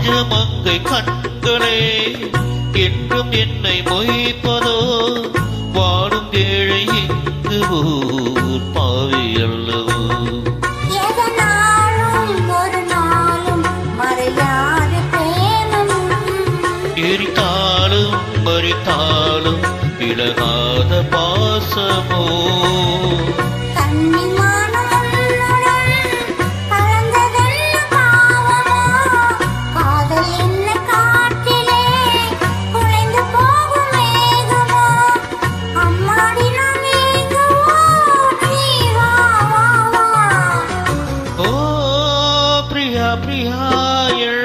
வீரமங்கை கண்களே என்றும் என்னை மொய்ப்பதோ? வாடும் ஏழை இங்கு ஊர் பாவி அல்லவோ? எரித்தாலும் மறித்தாலும் விலகாத பாசமோ? கன்னிமானம் higher